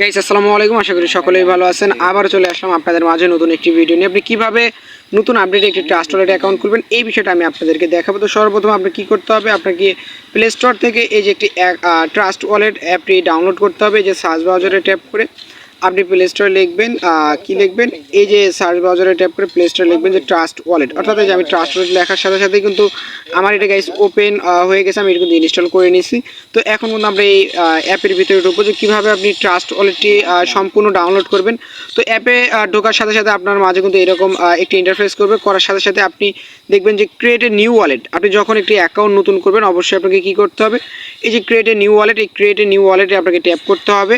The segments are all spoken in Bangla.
গাইস আসসালামু আলাইকুম। আশা করি সকলেই ভালো আছেন। আবার চলে আসলাম আপনাদের মাঝে নতুন একটি ভিডিও নিয়ে। আপনি কীভাবে নতুন আপডেট একটি ট্রাস্ট ওয়ালেট অ্যাকাউন্ট খুলবেন, এই বিষয়টা আমি আপনাদেরকে দেখাবো। তো সর্বপ্রথম আপনি কী করতে হবে? আপনাকে প্লে স্টোর থেকে এই যে একটি ট্রাস্ট ওয়ালেট অ্যাপটি ডাউনলোড করতে হবে। যে সার্চ ব্রাউজারে ট্যাপ করে আপনি প্লে স্টোরে লিখবেন কি লিখবেন? এই যে সার্চ ব্রাউজারে ট্যাপ করে প্লে স্টোরে লিখবেন যে ট্রাস্ট ওয়ালেট অর্থাৎ যে আমি ট্রাস্ট ওয়ালেট লেখার সাথে সাথে কিন্তু আমার এটা গাইস ওপেন হয়ে গেছে, আমি এটা কিন্তু ইনস্টল করে নিয়েছি তো এখন কিন্তু আমরা এই অ্যাপের ভিতরে ঢুকবো যে কীভাবে আপনি ট্রাস্ট ওয়ালেটটি সম্পূর্ণ ডাউনলোড করবেন। তো অ্যাপে ঢোকার সাথে সাথে আপনার মাঝে কিন্তু এরকম একটি ইন্টারফেস করবে। করার সাথে সাথে আপনি দেখবেন যে ক্রিয়েট এ নিউ ওয়ালেট আপনি যখন একটি অ্যাকাউন্ট নতুন করবেন, অবশ্যই আপনাকে কী করতে হবে? এই যে ক্রিয়েট এ নিউ ওয়ালেট এই ক্রিয়েট এ নিউ ওয়ালেটে আপনাকে ট্যাপ করতে হবে।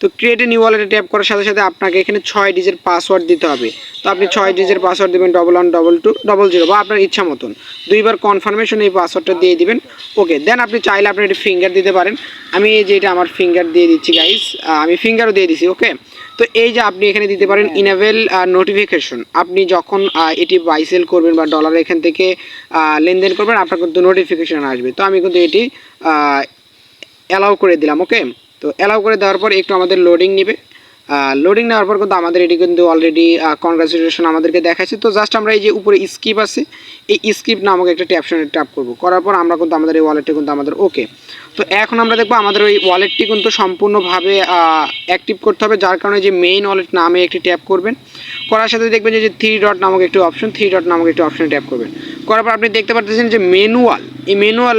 তো ক্রিয়েট নিউ ওয়ালেটে ট্যাপ করার সাথে সাথে আপনাকে এখানে ছয় ডিজের পাসওয়ার্ড দিতে হবে। তো আপনি ছয় ডিজিট পাসওয়ার্ড দেবেন double one double two double zero বা আপনার ইচ্ছা মতন। দুইবার কনফার্মেশন এই পাসওয়ার্ডটা দিয়ে দিবেন। ওকে দেন আপনি চাইলে আপনি এটা ফিঙ্গার দিতে পারেন। আমি এই যে এটা আমার ফিঙ্গার দিয়ে দিচ্ছি গাইস আমি ফিঙ্গারও দিয়ে দিচ্ছি ওকে তো এই যে আপনি এখানে দিতে পারেন ইনাভেল নোটিফিকেশন আপনি যখন এটি বাই সেল করবেন বা ডলার এখান থেকে লেনদেন করবেন, আপনার কিন্তু নোটিফিকেশন আসবে। তো আমি কিন্তু এটি অ্যালাউ করে দিলাম ওকে তো অ্যালাউ করে দেওয়ার পর একটু আমাদের লোডিং নেবে। লোডিং নেওয়ার পর কিন্তু আমাদের এটি কিন্তু অলরেডি কনগ্রাচুলেশন আমাদেরকে দেখাচ্ছে তো জাস্ট আমরা এই যে উপরে স্কিপ আছে, এই স্কিপ নামক একটা ট্যাপশনে ট্যাপ করব। করার পর আমরা কিন্তু আমাদের এই ওয়ালেটটি কিন্তু আমাদের ওকে তো এখন আমরা দেখব আমাদের ওই ওয়ালেটটি কিন্তু সম্পূর্ণভাবে অ্যাক্টিভ করতে হবে, যার কারণে যে মেইন ওয়ালেট নামে একটি ট্যাপ করবেন। করার সাথে দেখবেন যে থ্রি ডট নামক একটি অপশন থ্রি ডট নামক একটি অপশনে ট্যাপ করবেন। করার পর আপনি দেখতে পাচ্ছেন যে ম্যানুয়াল এই ম্যানুয়াল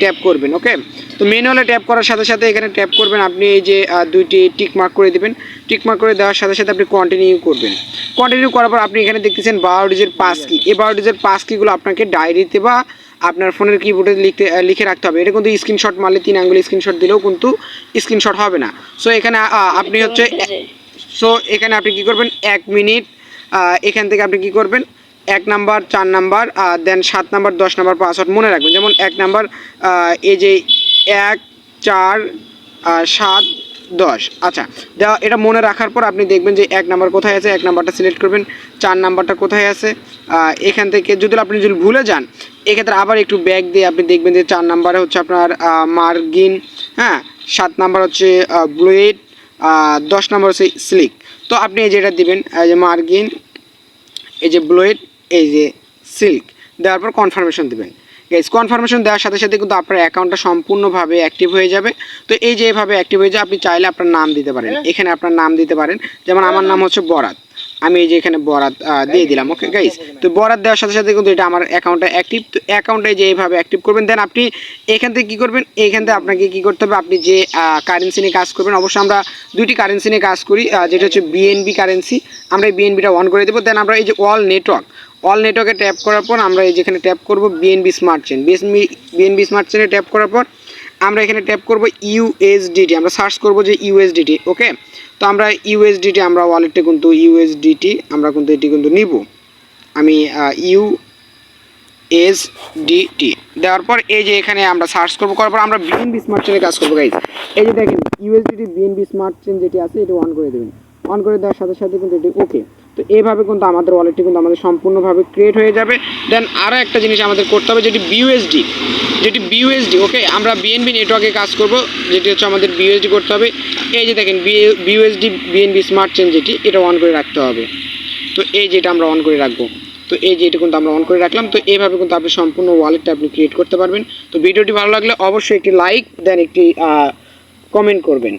ট্যাপ করবেন ওকে তো ম্যানুয়ালে ট্যাপ করার সাথে সাথে এখানে ট্যাপ করবেন আপনি এই যে দুইটি টিক মার্ক করে দিবেন। টিক মার্ক করে দেওয়ার সাথে সাথে আপনি কন্টিনিউ করবেন। কন্টিনিউ করার পর আপনি এখানে দেখতেছেন বারো ডিজের পাস কি এই বারো ডিজের পাস কিগুলো আপনাকে ডায়েরিতে বা আপনার ফোনের কিবোর্ডে লিখতে লিখে রাখতে হবে। এটা কিন্তু স্ক্রিনশট মারলে তিন আঙ্গুল স্ক্রিনশট দিলেও কিন্তু স্ক্রিনশট হবে না। সো এখানে আপনি হচ্ছে সো এখানে আপনি কি করবেন? এক মিনিট এখান থেকে আপনি কি করবেন? এক নাম্বার চার নাম্বার দেন সাত নাম্বার দশ নাম্বার পাসওয়ার্ড মনে রাখবেন। যেমন এক নাম্বার এই যে এক, চার সাত, দশ। আচ্ছা দেওয়া, এটা মনে রাখার পর আপনি দেখবেন যে এক নাম্বার কোথায় আছে, এক নাম্বারটা সিলেক্ট করবেন, চার নাম্বারটা কোথায় আছে এখান থেকে যদি আপনি যদি ভুলে যান, এক্ষেত্রে আবার একটু ব্যাগ দিয়ে আপনি দেখবেন যে চার নাম্বারে হচ্ছে আপনার মার্গিন হ্যাঁ সাত নাম্বার হচ্ছে ব্লুয়েড দশ নাম্বার হচ্ছে স্লিক তো আপনি এই যেটা দিবেন, এই যে মার্গিন এই যে ব্লোয়েড এই যে সিল্ক দেওয়ার পর কনফার্মেশন দেবেন। গাইজ কনফার্মেশন দেওয়ার সাথে সাথে কিন্তু আপনার অ্যাকাউন্টটা সম্পূর্ণভাবে অ্যাক্টিভ হয়ে যাবে। তো এই যে এভাবে অ্যাক্টিভ হয়ে যায় আপনি চাইলে আপনার নাম দিতে পারেন। এখানে আপনার নাম দিতে পারেন। যেমন আমার নাম হচ্ছে বরাত। আমি এই যে এখানে বরাত দিয়ে দিলাম ওকে গাইজ তো বরাত দেওয়ার সাথে সাথে কিন্তু এটা আমার অ্যাকাউন্টটা অ্যাক্টিভ তো অ্যাকাউন্টে যে এইভাবে অ্যাক্টিভ করবেন দেন আপনি এখান থেকে কী করবেন? এইখান থেকে আপনাকে কী করতে হবে? আপনি যে কারেন্সি নিয়ে কাজ করবেন অবশ্যই আমরা দুইটি কারেন্সি নিয়ে কাজ করি যেটা হচ্ছে বিএনবি কারেন্সি আমরা এই বিএনবিটা অন করে দেবো। দেন আমরা এই যে অল নেটওয়ার্ক অল নেটওয়ার্কে ট্যাপ করার পর আমরা এই যেখানে ট্যাপ করব BNB smart chain BNB smart চেনে ট্যাপ করার পর আমরা এখানে ট্যাপ করব ইউএসডিটি আমরা সার্চ করব যে ইউএসডিটি ওকে তো আমরা ইউএসডিটি আমরা ওয়ালেটে কিন্তু ইউএসডিটি আমরা কিন্তু এটি কিন্তু নিব। আমি ইউ এস ডিটি দেওয়ার পর এই যে এখানে আমরা সার্চ করব, করার পর আমরা বিএনবি স্মার্ট চেনে কাজ করব গাইজ এই যে দেখেন ইউএসডিটি বিএনবি স্মার্ট চেন যেটি আছে, এটি অন করে দেবেন। অন করে দেওয়ার সাথে সাথে কিন্তু এটি ওকে তো এইভাবে কিন্তু আমাদের ওয়ালেটটি কিন্তু আমাদের সম্পূর্ণভাবে ক্রিয়েট হয়ে যাবে। দেন আরও একটা জিনিস আমাদের করতে হবে, যেটি বিউএসডি যেটি বিউএসডি ওকে আমরা বিএনবি নেটওয়ার্কে কাজ করব, যেটি হচ্ছে আমাদের বিউএসডি করতে হবে। এই যে দেখেন বিউএসডি বিএনবি স্মার্ট চেন যেটি, এটা অন করে রাখতে হবে। তো এই যেটা আমরা অন করে রাখব। তো এই যে এটা কিন্তু আমরা অন করে রাখলাম, তো এইভাবে কিন্তু আপনি সম্পূর্ণ ওয়ালেটটা আপনি ক্রিয়েট করতে পারবেন। তো ভিডিওটি ভালো লাগলে অবশ্যই একটি লাইক দেন একটি কমেন্ট করবেন।